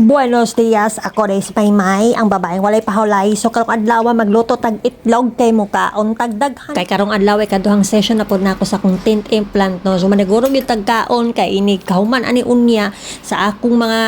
Buenos dias, ako rin si Maymay, ang babaeng walay pahulay. So karong adlaw magluto tag itlog kay mo kaon tag daghan. Kay karong adlaw ay kaduhang session na pod nako sa akong tint implant no. So manigurog yung tagkaon kay ini kahuman ani unya sa akong mga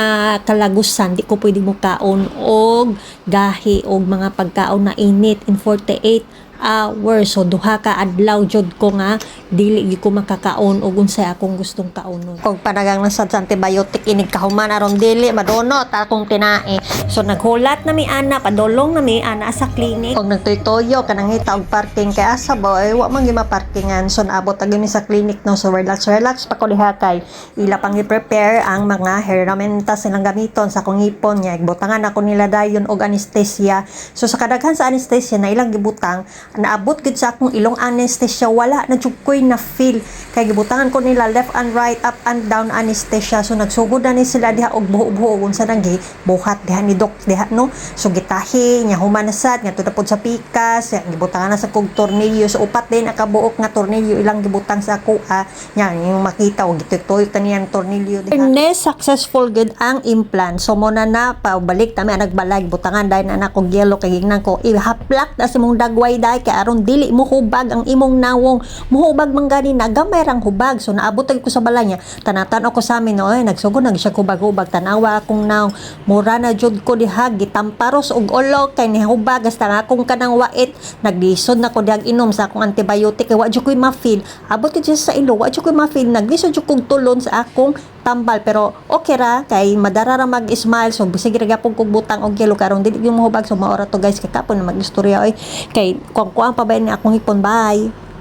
kalagusan di ko pwede mo kaon og gahi og mga pagkaon na init in 48 hours. So duha ka adlaw jud ko nga dili gi ko makakaon og unsay akong gustong kaonon. Kung panagang sa antibiotic inig kahuman aron dili madonot akong tinae. So naghulat na mi ana padulong na mi ana sa clinic. Kung nagtoy-toyo kanang hita og parking kay asa boy wa man gi maparkingan. So naabot ta mi sa clinic no. So relax relax pa ko diha kay ila pang i-prepare ang mga herramientas silang gamiton sa akong ipon niya. Ibutangan ako nila dayon og anesthesia. So sa kadaghan sa anesthesia na ilang gibutang naabot gid sa akong ilong anesthesia wala na jud na feel kay gibutangan ko nila left and right up and down anesthesia. So nagsugod na ni sila diha og buho-buho unsa nang buhat diha ni doc diha no? So gitahi nya human na sad nga tudapod sa pikas nya gibutangan na sa kog tornilyo so upat din akabuok nga tornilyo ilang gibutang sa kuha nya yung makita og gitutoy kaniyang tornilyo diha. Ernest successful gud ang implant. So mo na na paubalik tami ang nagbalay butangan dahil na anak og yellow kay hingnan ko ihaplak na sa mong dagway dai kay aron dili mo hubag ang imong nawong. Muhubag man gani na gamay rang hubag. So naabot ko sa balay niya. Tanatan ako sa amin no ay nagsugod nag siya hubag-hubag tanawa akong naw mura na jud ko diha gitamparos og ulo kay ni hubag hasta nga akong kanang wait. Naglisod na ko diha inom sa akong antibiotic kay wa jud ko'y ma-feel. Abot ko sa ilo wa jud ko'y ma-feel. Naglisod jud kog tulon sa akong tambal pero okay ra kay madara ra mag-smile. So bisig ra gyapon kog butang og kilo karon dili gyud mo hubag. So maora to guys kay kapon na magistorya oy. Kay kuang kuang pa ba ni akong hipon? Bye